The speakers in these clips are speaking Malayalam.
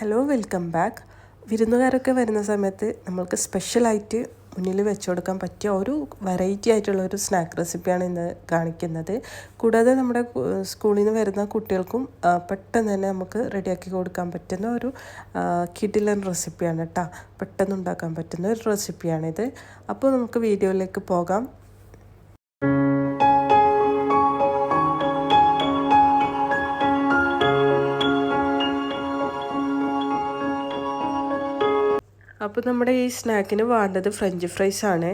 ഹലോ വെൽക്കം ബാക്ക് വിരുന്നുകാരൊക്കെ വരുന്ന സമയത്ത് നമ്മൾക്ക് സ്പെഷ്യലായിട്ട് മുന്നിൽ വെച്ചുകൊടുക്കാൻ പറ്റിയ ഒരു വെറൈറ്റി ആയിട്ടുള്ള ഒരു സ്നാക്ക് റെസിപ്പിയാണ് ഇന്ന് കാണിക്കുന്നത്. കൂടാതെ നമ്മുടെ സ്കൂളിൽ നിന്ന് വരുന്ന കുട്ടികൾക്കും പെട്ടെന്ന് തന്നെ നമുക്ക് റെഡിയാക്കി കൊടുക്കാൻ പറ്റുന്ന ഒരു കിഡിലൻ റെസിപ്പിയാണ് കേട്ടോ പെട്ടെന്ന് ഉണ്ടാക്കാൻ പറ്റുന്ന ഒരു റെസിപ്പിയാണിത് അപ്പോൾ നമുക്ക് വീഡിയോയിലേക്ക് പോകാം. അപ്പോൾ നമ്മുടെ ഈ സ്നാക്കിന് വേണ്ടത് ഫ്രഞ്ച് ഫ്രൈസ് ആണ്.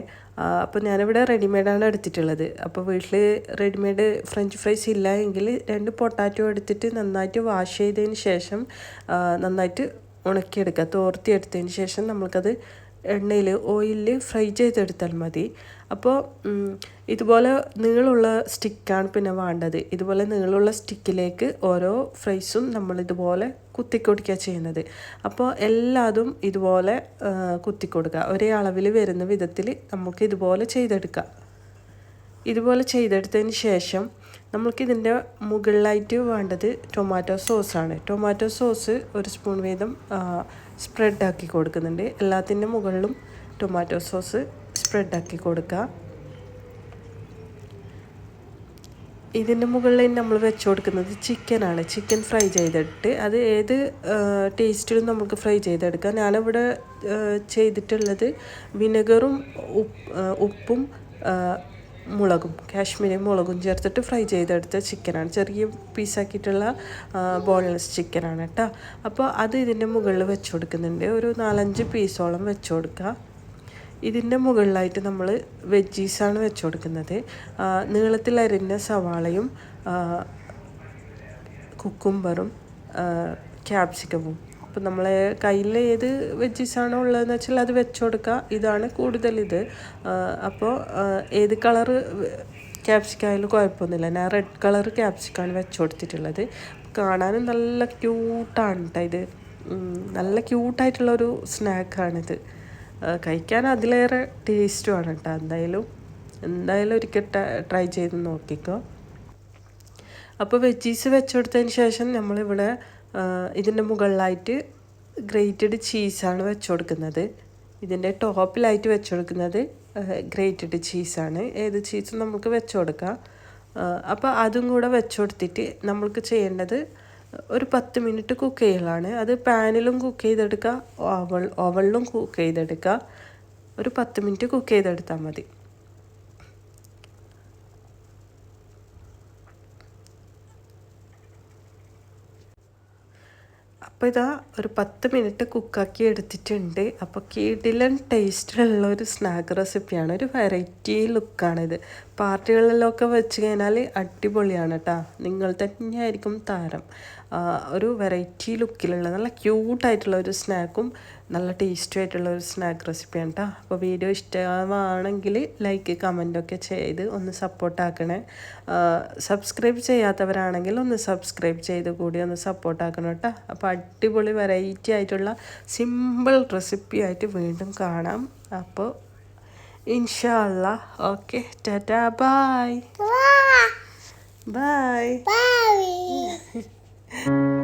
അപ്പോൾ ഞാനിവിടെ റെഡിമെയ്ഡാണ് എടുത്തിട്ടുള്ളത്. അപ്പോൾ വീട്ടിൽ റെഡിമെയ്ഡ് ഫ്രഞ്ച് ഫ്രൈസ് ഇല്ല എങ്കിൽ രണ്ട് പൊട്ടാറ്റോ എടുത്തിട്ട് നന്നായിട്ട് വാഷ് ചെയ്തതിന് ശേഷം നന്നായിട്ട് ഉണക്കിയെടുക്കുക. തോർത്തി എടുത്തതിന് ശേഷം നമുക്കത് എണ്ണയിൽ ഓയിലിൽ ഫ്രൈ ചെയ്തെടുത്താൽ മതി. അപ്പോൾ ഇതുപോലെ നീളമുള്ള സ്റ്റിക്കാണ് പിന്നെ വേണ്ടത്. ഇതുപോലെ നീളമുള്ള സ്റ്റിക്കിലേക്ക് ഓരോ ഫ്രൈസും നമ്മൾ ഇതുപോലെ കുത്തിക്കൊടുക്കുക ചെയ്യുന്നത്. അപ്പോൾ എല്ലാതും ഇതുപോലെ കുത്തിക്കൊടുക്കുക. ഒരേ അളവിൽ വരുന്ന വിധത്തിൽ നമുക്ക് ഇതുപോലെ ചെയ്തെടുക്കാം. ഇതുപോലെ ചെയ്തെടുത്തതിന് ശേഷം നമുക്കിതിന്റെ മുകളിലായിട്ട് വേണ്ടത് ടൊമാറ്റോ സോസാണ് ടൊമാറ്റോ സോസ് ഒരു സ്പൂൺ വീതം സ്പ്രെഡാക്കി കൊടുക്കുന്നുണ്ട്. എല്ലാത്തിന്റെ മുകളിലും ടൊമാറ്റോ സോസ് സ്പ്രെഡാക്കി കൊടുക്കുക. ഇതിന്റെ മുകളിൽ നമ്മൾ വെച്ച് കൊടുക്കുന്നത് ചിക്കനാണ് ചിക്കൻ ഫ്രൈ ചെയ്തിട്ട് അത് ഏത് ടേസ്റ്റിലും നമുക്ക് ഫ്രൈ ചെയ്തെടുക്കാം. ഞാനിവിടെ ചെയ്തിട്ടുള്ളത് വിനെഗറും ഉപ്പും മുളകും കാശ്മീരി മുളകും ചേർത്തിട്ട് ഫ്രൈ ചെയ്തെടുത്ത ചിക്കനാണ്. ചെറിയ പീസാക്കിയിട്ടുള്ള ബോൺലെസ് ചിക്കനാണ് കേട്ടോ. അപ്പോൾ അത് ഇതിന്റെ മുകളിൽ വെച്ച് കൊടുക്കുന്നുണ്ട് ഒരു നാലഞ്ച് പീസോളം വെച്ച് കൊടുക്കുക ഇതിന്റെ മുകളിലായിട്ട് നമ്മൾ വെജീസാണ് വെച്ച് കൊടുക്കുന്നത് നീളത്തിൽ അരിഞ്ഞ സവാളയും കുക്കുംബറും ക്യാപ്സിക്കവും അപ്പോൾ നമ്മളെ കയ്യിൽ ഏത് വെജീസാണോ ഉള്ളതെന്ന് വെച്ചാൽ അത് വെച്ച് കൊടുക്കുക ഇതാണ് കൂടുതൽ ഇത്. അപ്പോൾ ഏത് കളറ് ക്യാപ്സിക്കായാലും കുഴപ്പമൊന്നുമില്ല. ഞാൻ റെഡ് കളർ ക്യാപ്സിക്കാണ് വെച്ച് കൊടുത്തിട്ടുള്ളത് കാണാനും നല്ല ക്യൂട്ടാണ് കേട്ടോ ഇത്. നല്ല ക്യൂട്ടായിട്ടുള്ളൊരു സ്നാക്കാണിത്. കഴിക്കാൻ അതിലേറെ ടേസ്റ്റുമാണ് കേട്ടോ എന്തായാലും എന്തായാലും ഒരിക്കൽ ട്രൈ ചെയ്ത് നോക്കിക്കോ. അപ്പോൾ വെജീസ് വെച്ചുകൊടുത്തതിന് ശേഷം നമ്മളിവിടെ ഇതിന്റെ മുകളിലായിട്ട് ഗ്രേറ്റഡ് ചീസാണ് വെച്ച് കൊടുക്കുന്നത് ഇതിന്റെ ടോപ്പിലായിട്ട് വെച്ച് കൊടുക്കുന്നത് ഗ്രേറ്റഡ് ചീസാണ് ഏത് ചീസും നമുക്ക് വെച്ച് കൊടുക്കാം അപ്പോൾ അതും കൂടെ വെച്ച് കൊടുത്തിട്ട് നമ്മൾക്ക് ചെയ്യേണ്ടത് ഒരു പത്ത് മിനിറ്റ് കുക്ക് ചെയ്യലാണ്. അത് പാനിലും കുക്ക് ചെയ്തെടുക്കുക ഓവൾ ഓവളിലും കുക്ക് ചെയ്തെടുക്കുക ഒരു പത്ത് മിനിറ്റ് കുക്ക് ചെയ്തെടുത്താൽ മതി. അപ്പോൾ ഇതാ ഒരു പത്ത് മിനിറ്റ് കുക്കാക്കി എടുത്തിട്ടുണ്ട്. അപ്പോൾ കിടിലൻ ടേസ്റ്റിലുള്ള ഒരു സ്നാക്ക് റെസിപ്പിയാണ് ഒരു വെറൈറ്റി ലുക്കാണിത് പാർട്ടികളിലൊക്കെ വെച്ച് കഴിഞ്ഞാൽ അടിപൊളിയാണ് കേട്ടോ നിങ്ങൾ തന്നെയായിരിക്കും താരം. ഒരു വെറൈറ്റി ലുക്കിലുള്ള നല്ല ക്യൂട്ടായിട്ടുള്ള ഒരു സ്നാക്കും നല്ല ടേസ്റ്റും ആയിട്ടുള്ള ഒരു സ്നാക്ക് റെസിപ്പിയാണ് കേട്ടോ അപ്പോൾ വീഡിയോ ഇഷ്ടമാണെങ്കിൽ ലൈക്ക് കമന്റൊക്കെ ചെയ്ത് ഒന്ന് സപ്പോർട്ടാക്കണേ സബ്സ്ക്രൈബ് ചെയ്യാത്തവരാണെങ്കിൽ ഒന്ന് സബ്സ്ക്രൈബ് ചെയ്ത് കൂടി ഒന്ന് സപ്പോർട്ടാക്കണം കേട്ടോ അപ്പോൾ അടിപൊളി വെറൈറ്റി ആയിട്ടുള്ള സിമ്പിൾ റെസിപ്പി ആയിട്ട് വീണ്ടും കാണാം. അപ്പോൾ ഇൻഷാല്ല okay tata bye bye Bye.